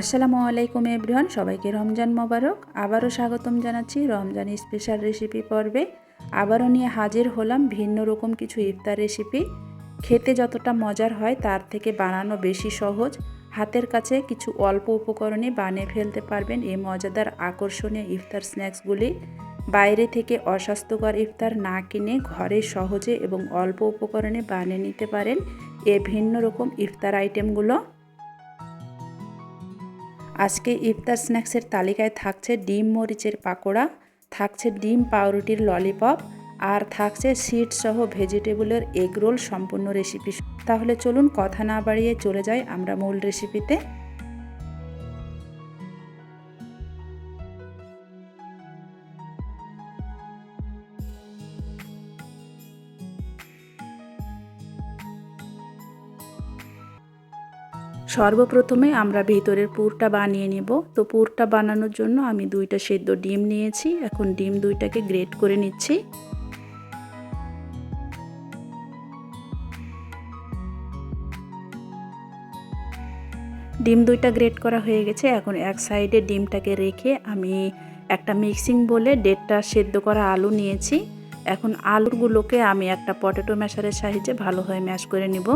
আসসালামু আলাইকুম এভরিওয়ান, সবাইকে রমজান মোবারক। আবারও স্বাগতম জানাচ্ছি রমজান স্পেশাল রেসিপি পর্বে। আবারও নিয়ে হাজির হলাম ভিন্ন রকম কিছু ইফতার রেসিপি খেতে যতটা মজার হয় তার থেকে বানানো বেশি সহজ। হাতের কাছে কিছু অল্প উপকরণে বানিয়ে ফেলতে পারবেন এই মজাদার আকর্ষণীয় ইফতার স্ন্যাক্সগুলি। বাইরে থেকে অস্বাস্থ্যকর ইফতার না কিনে ঘরে সহজে এবং অল্প উপকরণে বানিয়ে নিতে পারেন এ ভিন্ন রকম ইফতার আইটেমগুলো আজকে ইফতার স্ন্যাক্সের তালিকায় থাকছে ডিম মরিচের পাকোড়া, থাকছে ডিম পাউরুটির ললিপপ আর থাকছে সিড সহ ভেজিটেবলের এগ রোল সম্পূর্ণ রেসিপি। তাহলে চলুন কথা না বাড়িয়ে চলে যাই আমরা মূল রেসিপিতে। সর্বপ্রথমে আমরা ভিতরের পুরটা বানিয়ে নেব। তো পুরটা বানানোর জন্য আমি দুইটা সেদ্ধ ডিম নিয়েছি। এখন ডিম দুইটাকে গ্রেট করে নিচ্ছি। ডিম দুইটা গ্রেট করা হয়ে গেছে। এখন এক সাইডে ডিমটাকে রেখে আমি একটা মিক্সিং বলে দেড়টা সেদ্ধ করা আলু নিয়েছি। এখন আলুগুলোকে আমি একটা পটেটো ম্যাশারের সাহায্যে ভালোভাবে ম্যাশ করে নিব।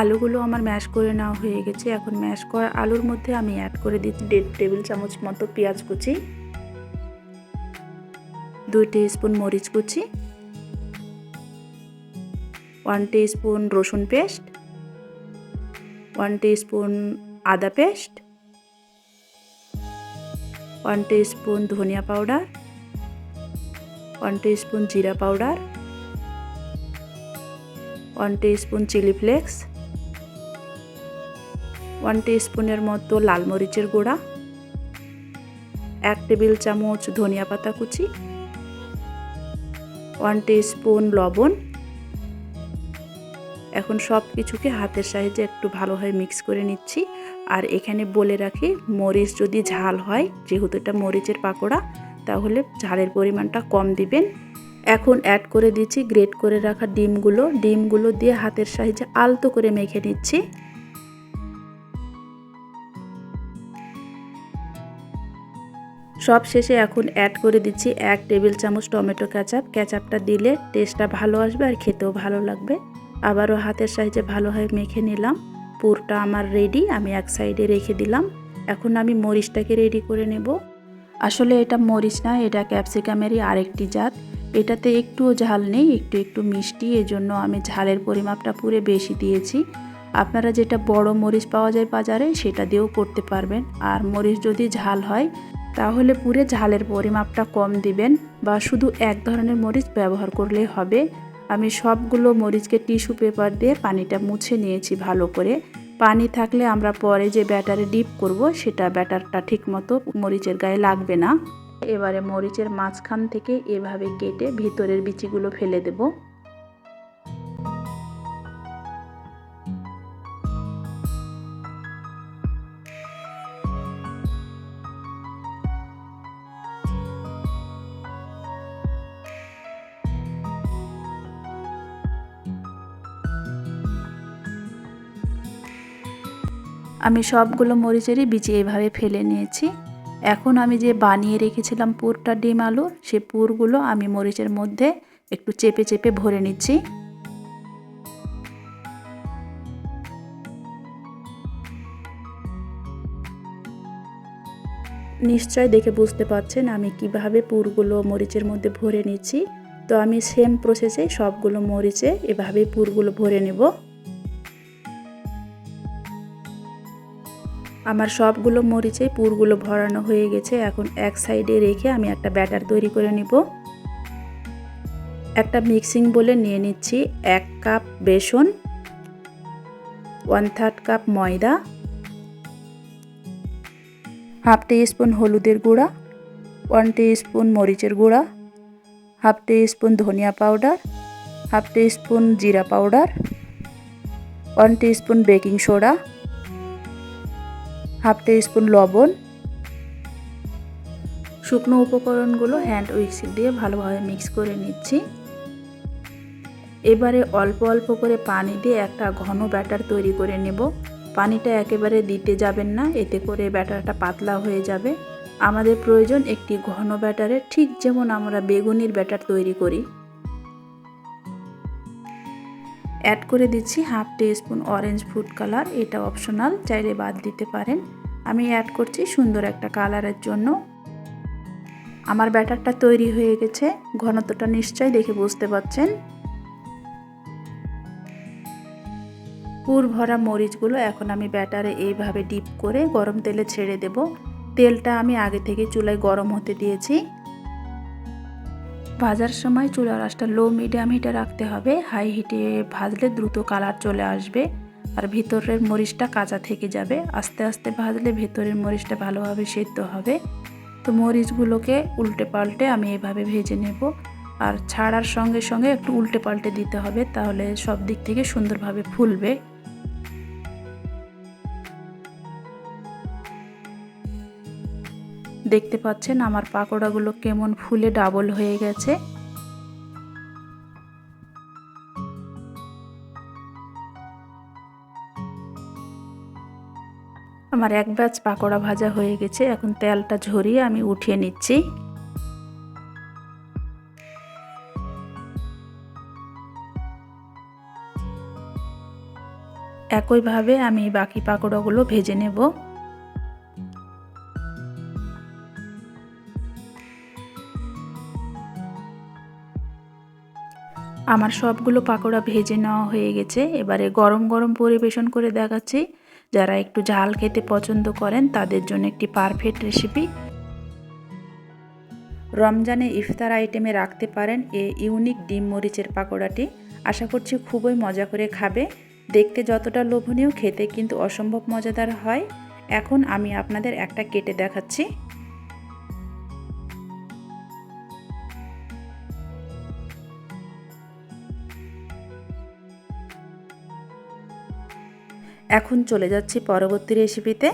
আলুগুলো আমার ম্যাশ করে নেওয়া হয়ে গেছে। এখন ম্যাশ করা আলুর মধ্যে আমি অ্যাড করে দিচ্ছি দেড় টেবিল চামচ মতো পেঁয়াজ কুচি, দুই স্পুন মরিচ কুচি ওয়ান স্পুন রসুন পেস্ট ওয়ান স্পুন আদা পেস্ট ওয়ান স্পুন ধনিয়া পাউডার ওয়ান স্পুন জিরা powder one spoon chilli flakes one স্পুনের মতো লাল মরিচের গুঁড়া, এক টেবিল চামচ ধনিয়া পাতা কুচি, ওয়ান স্পুন লবণ। এখন সব কিছুকে হাতের সাহায্যে একটু ভালোভাবে মিক্স করে নিচ্ছি। আর এখানে বলে রাখি, মরিচ যদি ঝাল হয়, যেহেতু এটা মরিচের পাকোড়া, তাহলে ঝালের পরিমাণটা কম দিবেন। এখন অ্যাড করে দিচ্ছি গ্রেট করে রাখা ডিমগুলো। ডিমগুলো দিয়ে হাতের সাহায্যে আলতো করে মেখে নিচ্ছি। সব শেষে এখন অ্যাড করে দিচ্ছি এক টেবিল চামচ টমেটো ক্যাচাপ ক্যাচাপটা দিলে টেস্টটা ভালো আসবে আর খেতেও ভালো লাগবে। আবারও হাতের সাহায্যে ভালোভাবে মেখে নিলাম। পুরটা আমার রেডি আমি এক সাইডে রেখে দিলাম। এখন আমি মরিচটাকে রেডি করে নেব। আসলে এটা মরিচ না, এটা ক্যাপসিকামেরই আরেকটি জাত। এটাতে একটুও ঝাল নেই, একটু একটু মিষ্টি, এজন্য আমি ঝালের পরিমাপটা পুরে বেশি দিয়েছি। আপনারা যেটা বড় মরিচ পাওয়া যায় বাজারে, সেটা দিয়েও করতে পারবেন। আর মরিচ যদি ঝাল হয় তাহলে পুরে ঝালের পরিমাপটা কম দিবেন বা শুধু এক ধরনের মরিচ ব্যবহার করলেই হবে। আমি সবগুলো মরিচকে টিস্যু পেপার দিয়ে পানিটা মুছে নিয়েছি ভালো করে। পানি থাকলে আমরা পরে যে ব্যাটারে ডিপ করব, সেটা ব্যাটারটা ঠিকমতো মরিচের গায়ে লাগবে না। এবারে মরিচের মাঝখান থেকে এভাবে কেটে ভিতরের বিচিগুলো ফেলে দেবো। আমি সবগুলো মরিচেরই বিচি এভাবে ফেলে নিয়েছি। এখন আমি যে বানিয়ে রেখেছিলাম পুরটা ডিম আলুর সে পুরগুলো আমি মরিচের মধ্যে একটু চেপে চেপে ভরে নিচ্ছি। নিশ্চয় দেখে বুঝতে পারছেন আমি কীভাবে পুরগুলো মরিচের মধ্যে ভরে নিচ্ছি। তো আমি সেম প্রসেসে সবগুলো মরিচে এভাবে পুরগুলো ভরে নেব। আমার সবগুলো মরিচে পুরগুলো ভরানো হয়ে গেছে। এখন এক সাইডে রেখে আমি একটা ব্যাটার তৈরি করে নিব। একটা মিক্সিং বলে নিয়ে নিচ্ছি এক কাপ বেসন, ওয়ান থার্ড কাপ ময়দা, হাফ স্পুন হলুদের গুঁড়া, ওয়ান টি স্পুন মরিচের গুঁড়া, হাফ স্পুন ধনিয়া পাউডার, হাফ স্পুন জিরা powder, one teaspoon baking soda half spoon লবণ। শুকনো উপকরণগুলো হ্যান্ড উইক্স দিয়ে ভালোভাবে মিক্স করে নিচ্ছি। এবারে অল্প অল্প করে পানি দিয়ে একটা ঘন ব্যাটার তৈরি করে নেব। পানিটা একেবারে দিতে যাবেন না, এতে করে ব্যাটারটা পাতলা হয়ে যাবে। আমাদের প্রয়োজন একটি ঘন ব্যাটারে ঠিক যেমন আমরা বেগুনির ব্যাটার তৈরি করি। অ্যাড করে দিচ্ছি half teaspoon orange food colour এটা অপশনাল চাইলে বাদ দিতে পারেন। আমি অ্যাড করছি সুন্দর একটা কালারের জন্য। আমার ব্যাটারটা তৈরি হয়ে গেছে, ঘনত্বটা নিশ্চয়ই দেখে বুঝতে পারছেন পুর ভরা মরিচগুলো এখন আমি ব্যাটারে এইভাবে ডিপ করে গরম তেলে ছেড়ে দেব। তেলটা আমি আগে থেকে চুলায় গরম হতে দিয়েছি। ভাজার সময় চুলার আঁচটা লো মিডিয়াম হিটে রাখতে হবে। হাই হিটে ভাজলে দ্রুত কালার চলে আসবে আর ভিতরের মরিচটা কাঁচা থেকে যাবে। আস্তে আস্তে ভাজলে ভেতরের মরিচটা ভালোভাবে সেদ্ধ হবে। তো মরিচগুলোকে উল্টে পাল্টে আমি এভাবে ভেজে নেব। আর ছাড়ার সঙ্গে সঙ্গে একটু উল্টে পাল্টে দিতে হবে, তাহলে সব দিক থেকে সুন্দরভাবে ফুলবে। দেখতে পাচ্ছেন আমার পাকোড়াগুলো কেমন ফুলে ডাবল হয়ে গেছে। আমার এক ব্যাচ পাকোড়া ভাজা হয়ে গেছে, এখন তেলটা ঝরিয়ে আমি উঠিয়ে নিচ্ছি। একইভাবে আমি বাকি পাকোড়াগুলো ভেজে নেব। আমার সবগুলো পাকোড়া ভেজে নেওয়া হয়ে গেছে। এবারে গরম গরম পরিবেশন করে দেখাচ্ছি। যারা একটু ঝাল খেতে পছন্দ করেন, তাদের জন্য একটি পারফেক্ট রেসিপি রমজানে ইফতার আইটেমে রাখতে পারেন এ ইউনিক ডিম মরিচের পাকোড়াটি। আশা করছি খুবই মজা করে খাবে। দেখতে যতটা লোভনীয়, খেতে কিন্তু অসম্ভব মজাদার হয়। এখন আমি আপনাদের একটা কেটে দেখাচ্ছি। এখন চলে যাচ্ছি পরবর্তী রেসিপিতে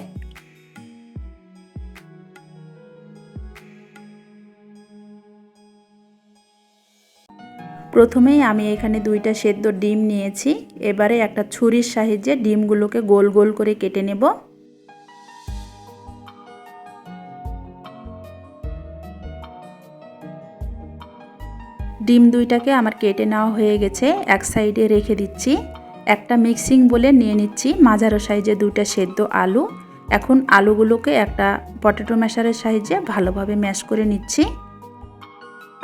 প্রথমেই আমি এখানে দুইটা সেদ্ধ ডিম নিয়েছি। এবারে একটা ছুরির সাহায্যে ডিমগুলোকে গোল গোল করে কেটে নেব। ডিম দুইটাকে আমার কেটে নেওয়া হয়ে গেছে, এক সাইডে রেখে দিচ্ছি। একটা মিক্সিং বলে নিয়ে নিচ্ছি। মাঝারো সাইজে দুইটা সেদ্ধ আলু। এখন আলুগুলোকে একটা পটেটো ম্যাশারের সাহায্যে ভালোভাবে ম্যাশ করে নিচ্ছি।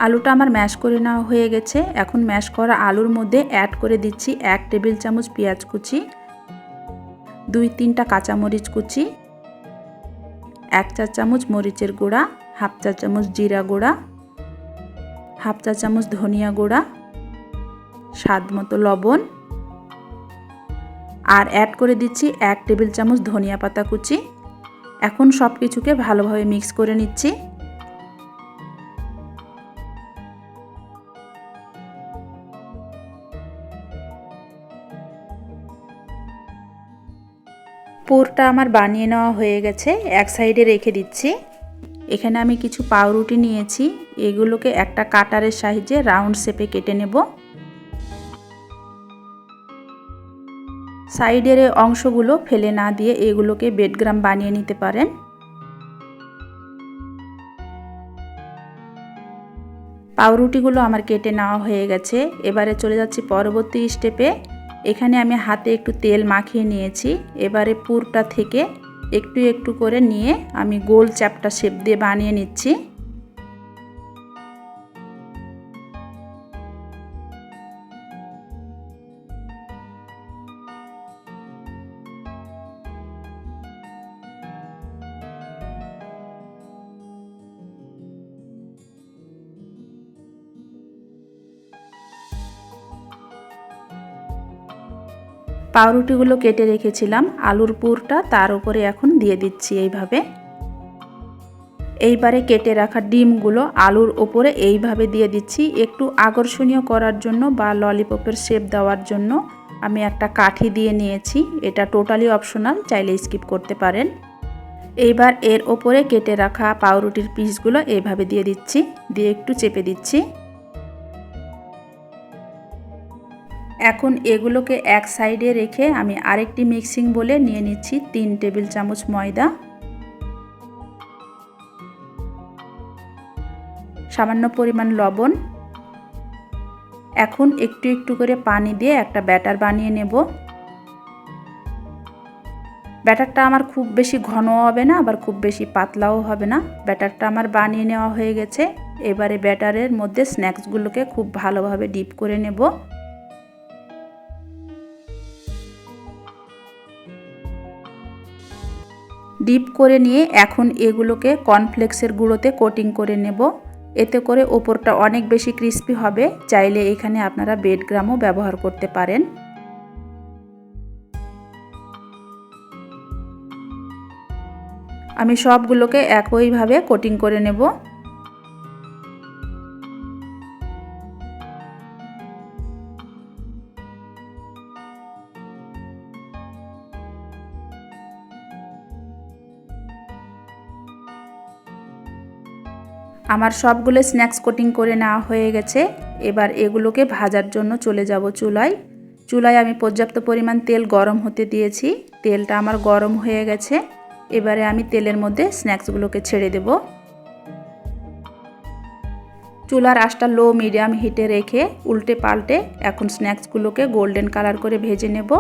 আলুটা আমার ম্যাশ করে নেওয়া হয়ে গেছে। এখন ম্যাশ করা আলুর মধ্যে অ্যাড করে দিচ্ছি এক টেবিল চামচ পেঁয়াজ কুচি, দুই তিনটা কাঁচামরিচ কুচি, এক চা চামচ মরিচের গুঁড়া, হাফ চা চামচ জিরা গুঁড়া, হাফ চা চামচ ধনিয়া গুঁড়া, স্বাদ মতো লবণ আর অ্যাড করে দিচ্ছি এক টেবিল চামচ ধনিয়া পাতা কুচি। এখন সব কিছুকে ভালোভাবে মিক্স করে নিচ্ছি। পুরটা আমার বানিয়ে নেওয়া হয়ে গেছে, এক সাইডে রেখে দিচ্ছি। এখানে আমি কিছু পাউরুটি নিয়েছি, এগুলোকে একটা কাটারের সাহায্যে রাউন্ড শেপে কেটে নেব। সাইডের অংশগুলো ফেলে না দিয়ে এগুলোকে বেডগ্রাম বানিয়ে নিতে পারেন। পাউরুটিগুলো আমার কেটে নেওয়া হয়ে গেছে। এবারে চলে যাচ্ছি পরবর্তী স্টেপে। এখানে আমি হাতে একটু তেল মাখিয়ে নিয়েছি। এবারে পুরটা থেকে একটু একটু করে নিয়ে আমি গোল চ্যাপটা শেপ দিয়ে বানিয়ে নিচ্ছি। পাউরুটিগুলো কেটে রেখেছিলাম, আলুর পুরটা তার উপরে এখন দিয়ে দিচ্ছি এইভাবে। এইবারে কেটে রাখা ডিমগুলো আলুর ওপরে এইভাবে দিয়ে দিচ্ছি। একটু আকর্ষণীয় করার জন্য বা ললিপপের শেপ দেওয়ার জন্য আমি একটা কাঠি দিয়ে নিয়েছি। এটা টোটালি অপশনাল, চাইলে স্কিপ করতে পারেন। এইবার এর ওপরে কেটে রাখা পাউরুটির পিসগুলো এইভাবে দিয়ে দিচ্ছি, দিয়ে একটু চেপে দিচ্ছি। এখন এগুলোকে এক সাইডে রেখে আমি আরেকটি মিক্সিং বলে নিয়ে নিচ্ছি তিন টেবিল চামচ ময়দা। সামান্য পরিমাণ লবণ। এখন একটু একটু করে পানি দিয়ে একটা ব্যাটার বানিয়ে নেব। ব্যাটারটা আমার খুব বেশি ঘন হবে না, আবার খুব বেশি পাতলাও হবে না। ব্যাটারটা আমার বানিয়ে নেওয়া হয়ে গেছে। এবারে ব্যাটারের মধ্যে স্ন্যাক্সগুলোকে খুব ভালোভাবে ডিপ করে নেব। ডিপ করে নিয়ে এখন এগুলোকে কর্নফ্লেক্সের গুঁড়োতে কোটিং করে নেব। এতে করে ওপরটা অনেক বেশি ক্রিস্পি হবে। চাইলে এখানে আপনারা বেড গ্রামও ব্যবহার করতে পারেন। আমি সবগুলোকে একইভাবে কোটিং করে নেব। আমার সবগুলো স্ন্যাক্স কোটিং করে নেওয়া হয়ে গেছে। এবার এগুলোকে ভাজার জন্য চলে যাব চুলায়। চুলায় আমি পর্যাপ্ত পরিমাণ তেল গরম হতে দিয়েছি। তেলটা আমার গরম হয়ে গেছে। এবারে আমি তেলের মধ্যে স্ন্যাক্সগুলোকে ছেড়ে দেব। চুলার আশটা লো, মিডিয়াম হিটে রেখে উল্টে পাল্টে এখন স্ন্যাক্সগুলোকে গোল্ডেন কালার করে ভেজে নেব।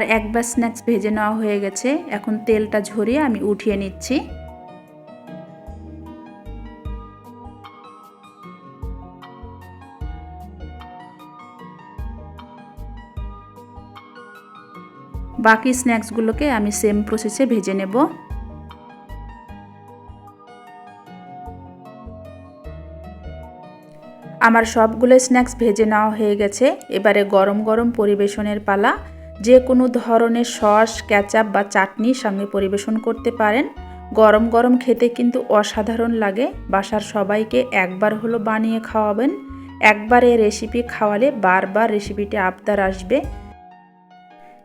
আমার একবার স্ন্যাক্স ভেজে নেওয়া হয়ে গেছে। এখন তেলটা ঝরিয়ে আমি উঠিয়ে নিচ্ছি। বাকি স্ন্যাক্সগুলোকে আমি সেম প্রসেসে ভেজে নেব। আমার সবগুলো স্ন্যাক্স ভেজে নেওয়া হয়ে গেছে। এবারে গরম গরম পরিবেশনের পালা। যে কোনো ধরনের সস ক্যাচাপ বা চাটনির সঙ্গে পরিবেশন করতে পারেন। গরম গরম খেতে কিন্তু অসাধারণ লাগে। বাসার সবাইকে একবার হলো বানিয়ে খাওয়াবেন। একবার এই রেসিপি খাওয়ালে বারবার রেসিপিটি আবদার আসবে।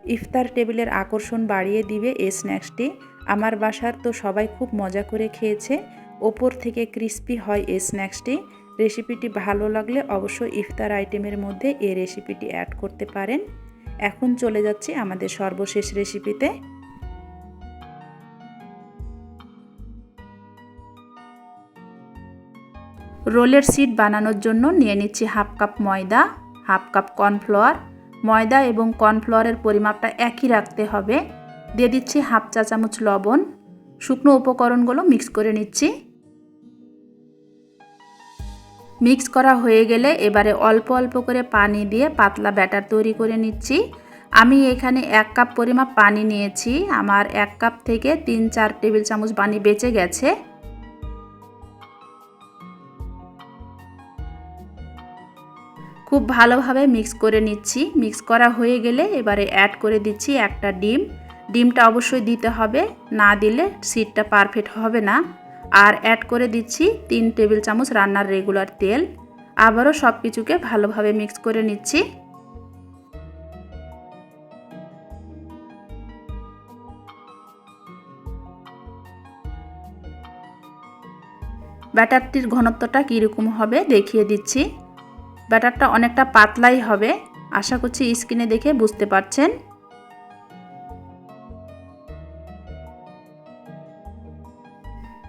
ইফতার টেবিলের আকর্ষণ বাড়িয়ে দিবে এই স্ন্যাক্সটি আমার বাসার তো সবাই খুব মজা করে খেয়েছে। ওপর থেকে ক্রিস্পি হয় এই স্ন্যাক্সটি রেসিপিটি ভালো লাগলে অবশ্যই ইফতার আইটেমের মধ্যে এই রেসিপিটি অ্যাড করতে পারেন। এখন চলে যাচ্ছি আমাদের সর্বশেষ রেসিপিতে। রোলের সিট বানানোর জন্য নিয়ে নিচ্ছি হাফ কাপ ময়দা, হাফ কাপ কর্নফ্লাওয়ার। ময়দা এবং কর্নফ্লাওয়ারের পরিমাপটা একই রাখতে হবে। দিয়ে দিচ্ছি হাফ চা চামচ লবণ। শুকনো উপকরণগুলো মিক্স করে নিচ্ছি। মিক্স করা হয়ে গেলে এবারে অল্প অল্প করে পানি দিয়ে পাতলা ব্যাটার তৈরি করে নিচ্ছি। আমি এখানে এক কাপ পরিমাপ পানি নিয়েছি। আমার এক কাপ থেকে তিন চার টেবিল চামচ পানি বেঁচে গেছে। খুব ভালোভাবে মিক্স করে নিচ্ছি। মিক্স করা হয়ে গেলে এবারে অ্যাড করে দিচ্ছি একটা ডিম। ডিমটা অবশ্যই দিতে হবে। না দিলে সিটটা পারফেক্ট হবে না। আর অ্যাড করে দিচ্ছি তিন টেবিল চামচ রান্নার রেগুলার তেল। আবারও সব কিছুকে ভালোভাবে মিক্স করে নিচ্ছি। ব্যাটারটির ঘনত্বটা কীরকম হবে দেখিয়ে দিচ্ছি। ব্যাটারটা অনেকটা পাতলাই হবে। আশা করছি স্ক্রিনে দেখে বুঝতে পারছেন।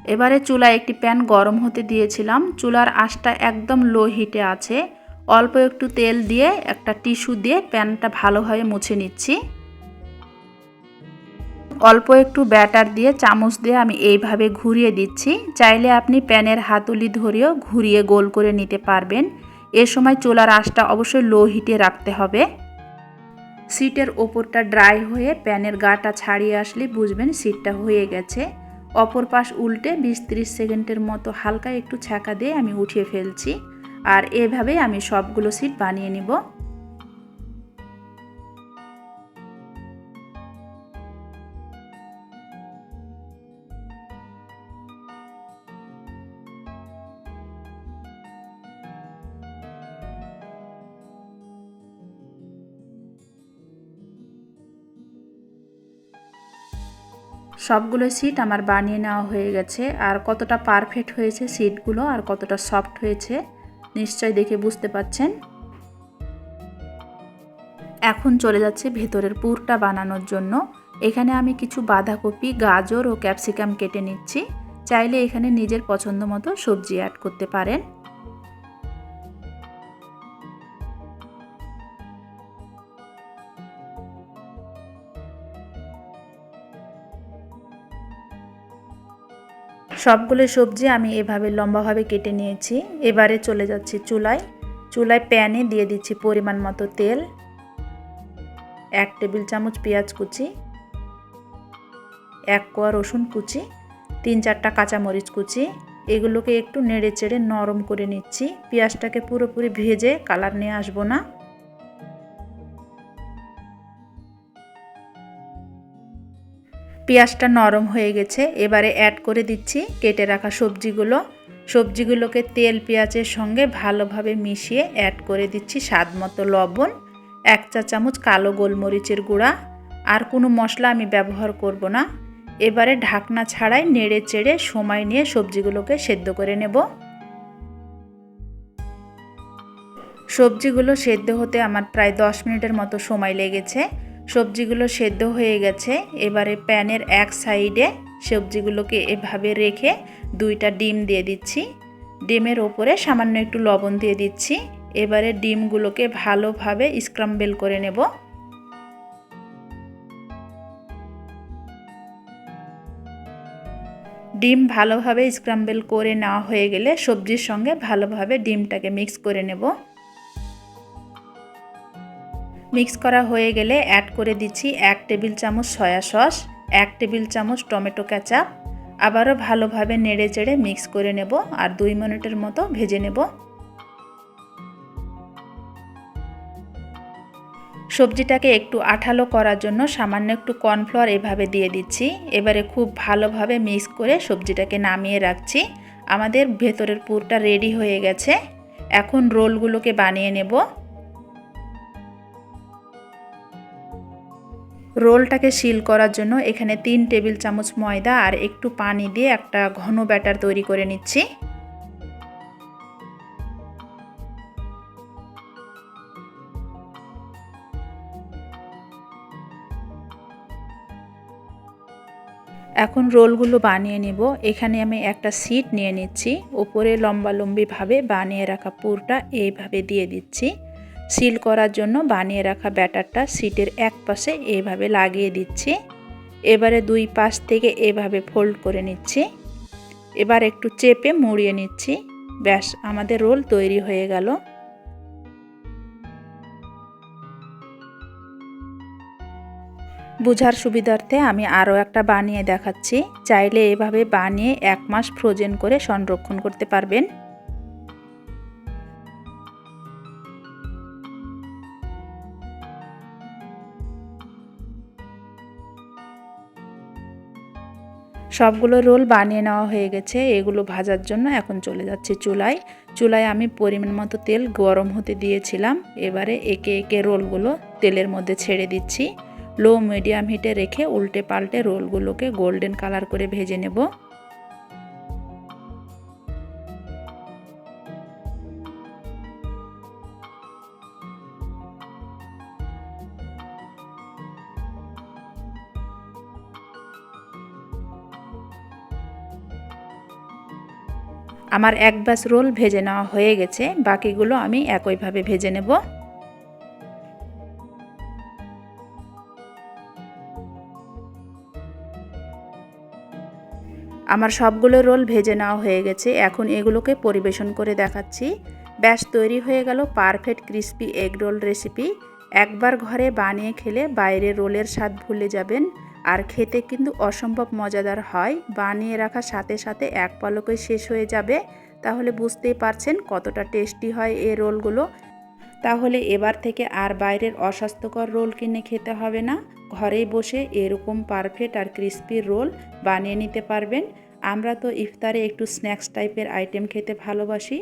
এবারে চুলায় একটি প্যান গরম হতে দিয়েছিলাম। চুলার আঁশটা একদম লো হিটে আছে। অল্প একটু তেল দিয়ে একটা টিস্যু দিয়ে প্যানটা ভালোভাবে মুছে নিচ্ছি। অল্প একটু ব্যাটার দিয়ে চামচ দিয়ে আমি এইভাবে ঘুরিয়ে দিচ্ছি। চাইলে আপনি প্যানের হাতুলি ধরেও ঘুরিয়ে গোল করে নিতে পারবেন। এ সময় চুলার আঁশটা অবশ্যই লো হিটে রাখতে হবে। সিটের ওপরটা ড্রাই হয়ে প্যানের গাটা ছাড়িয়ে আসলে বুঝবেন সিটটা হয়ে গেছে। অপর পাশ উল্টে বিশ ত্রিশ সেকেন্ডের মতো হালকা একটু ছ্যাঁকা দিয়ে আমি উঠিয়ে ফেলছি। আর এভাবেই আমি সবগুলো সিট বানিয়ে নিব। সবগুলো সিট আমার বানিয়ে নেওয়া হয়ে গেছে। আর কতটা পারফেক্ট হয়েছে সিটগুলো আর কতটা সফট হয়েছে নিশ্চয় দেখে বুঝতে পাচ্ছেন। এখন চলে যাচ্ছে ভেতরের পুরটা বানানোর জন্য। এখানে আমি কিছু বাঁধাকপি, গাজর ও ক্যাপসিকাম কেটে নিচ্ছি। চাইলে এখানে নিজের পছন্দ মতো সবজি অ্যাড করতে পারেন। সবগুলো সবজি আমি এভাবে লম্বাভাবে কেটে নিয়েছি। এবারে চলে যাচ্ছি চুলায়। চুলায় প্যানে দিয়ে দিচ্ছি পরিমাণ মতো তেল। এক টেবিল চামচ পেঁয়াজ কুচি। এক কোয়া রসুন কুচি। তিন চারটা কাঁচামরিচ কুচি। এগুলোকে একটু নেড়ে চেড়ে নরম করে নিচ্ছি। পেঁয়াজটাকে পুরোপুরি ভেজে কালার নিয়ে আসব না। পেঁয়াজটা নরম হয়ে গেছে, এবারে অ্যাড করে দিচ্ছি কেটে রাখা সবজিগুলো। সবজিগুলোকে তেল, পেঁয়াজের সঙ্গে ভালোভাবে মিশিয়ে অ্যাড করে দিচ্ছি স্বাদ মতো লবণ, এক চা চামচ কালো গোলমরিচের গুঁড়া, আর কোনো মশলা আমি ব্যবহার করব না। এবারে ঢাকনা ছাড়াই নেড়ে চেড়ে সময় নিয়ে সবজিগুলোকে সেদ্ধ করে নেব। সবজিগুলো সেদ্ধ হতে আমার প্রায় দশ মিনিটের মতো সময় লেগেছে। সবজিগুলো সেদ্ধ হয়ে গেছে। এবারে প্যানের এক সাইডে সবজিগুলোকে এভাবে রেখে দুইটা ডিম দিয়ে দিচ্ছি। ডিমের ওপরে সামান্য একটু লবণ দিয়ে দিচ্ছি। এবারে ডিমগুলোকে ভালোভাবে স্ক্রাম্বেল করে নেব। ডিম ভালোভাবে স্ক্রাম্বেল করে নেওয়া হয়ে গেলে সবজির সঙ্গে ভালোভাবে ডিমটাকে মিক্স করে নেব। মিক্স করা হয়ে গেলে অ্যাড করে দিচ্ছি এক টেবিল চামচ সয়া সস, এক টেবিল চামচ টমেটো ক্যাচাপ আবারও ভালোভাবে নেড়ে চেড়ে মিক্স করে নেব আর দুই মিনিটের মতো ভেজে নেব। সবজিটাকে একটু আঠালো করার জন্য সামান্য একটু কর্নফ্লাওয়ার এভাবে দিয়ে দিচ্ছি। এবারে খুব ভালোভাবে মিক্স করে সবজিটাকে নামিয়ে রাখছি। আমাদের ভেতরের পুরটা রেডি হয়ে গেছে। এখন রোলগুলোকে বানিয়ে নেব। রোলটাকে শিল করার জন্য এখানে তিন টেবিল চামচ ময়দা আর একটু পানি দিয়ে একটা ঘন ব্যাটার তৈরি করে নিচ্ছি। এখন রোলগুলো বানিয়ে নিব। এখানে আমি একটা সিট নিয়ে নিচ্ছি। উপরে লম্বালম্বিভাবে বানিয়ে রাখা পুরটা এইভাবে দিয়ে দিচ্ছি। সিল করার জন্য বানিয়ে রাখা ব্যাটারটা সিটের এক পাশে এভাবে লাগিয়ে দিচ্ছি। এবারে দুই পাশ থেকে এভাবে ফোল্ড করে নিচ্ছি। এবার একটু চেপে মুড়িয়ে নিচ্ছি। ব্যাস, আমাদের রোল তৈরি হয়ে গেল। বুঝার সুবিধার্থে আমি আরও একটা বানিয়ে দেখাচ্ছি। চাইলে এভাবে বানিয়ে এক মাস ফ্রোজেন করে সংরক্ষণ করতে পারবেন। সবগুলো রোল বানিয়ে নেওয়া হয়ে গেছে। এগুলো ভাজার জন্য এখন চলে যাচ্ছে চুলায়। চুলায় আমি পরিমাণ মতো তেল গরম হতে দিয়েছিলাম। এবারে একে একে রোলগুলো তেলের মধ্যে ছেড়ে দিচ্ছি। লো মিডিয়াম হিটে রেখে উল্টে পাল্টে রোলগুলোকে গোল্ডেন কালার করে ভেজে নেব। আমার এক ব্যাস রোল ভেজে নেওয়া হয়ে গেছে, বাকিগুলো আমি একইভাবে ভেজে নেব। আমার সবগুলো রোল ভেজে নেওয়া হয়ে গেছে, এখন এগুলোকে পরিবেশন করে দেখাচ্ছি। ব্যাস, তৈরি হয়ে গেল perfect crispy egg roll recipe. একবার ঘরে বানিয়ে খেলে বাইরে রোলের স্বাদ ভুলে যাবেন। আর খেতে কিন্তু অসম্ভব মজাদার হয়। বানিয়ে রাখার সাথে সাথে এক পলকে শেষ হয়ে যাবে। তাহলে বুঝতেই পারছেন কতটা টেস্টি হয় এই রোলগুলো। তাহলে এবার থেকে আর বাইরের অস্বাস্থ্যকর রোল কিনে খেতে হবে না। ঘরেই বসে এরকম পারফেক্ট আর ক্রিস্পি রোল বানিয়ে নিতে পারবেন। আমরা তো ইফতারে একটু স্ন্যাক্স টাইপের আইটেম খেতে ভালোবাসি।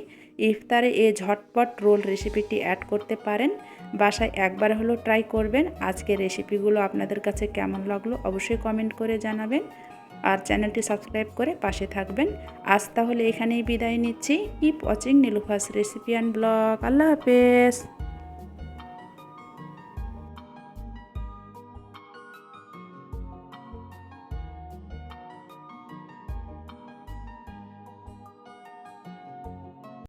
ইফতারে এই ঝটপট রোল রেসিপিটি অ্যাড করতে পারেন। বাসায় একবার হলো ট্রাই করবেন। আজকের রেসিপিগুলো আপনাদের কাছে কেমন লাগল অবশ্যই কমেন্ট করে জানাবেন। আর চ্যানেলটি সাবস্ক্রাইব করে পাশে থাকবেন। আজ তাহলে এখানেই বিদায় নিচ্ছি। Keep watching Nilufa's recipe and blog আল্লাহ হাফেজ।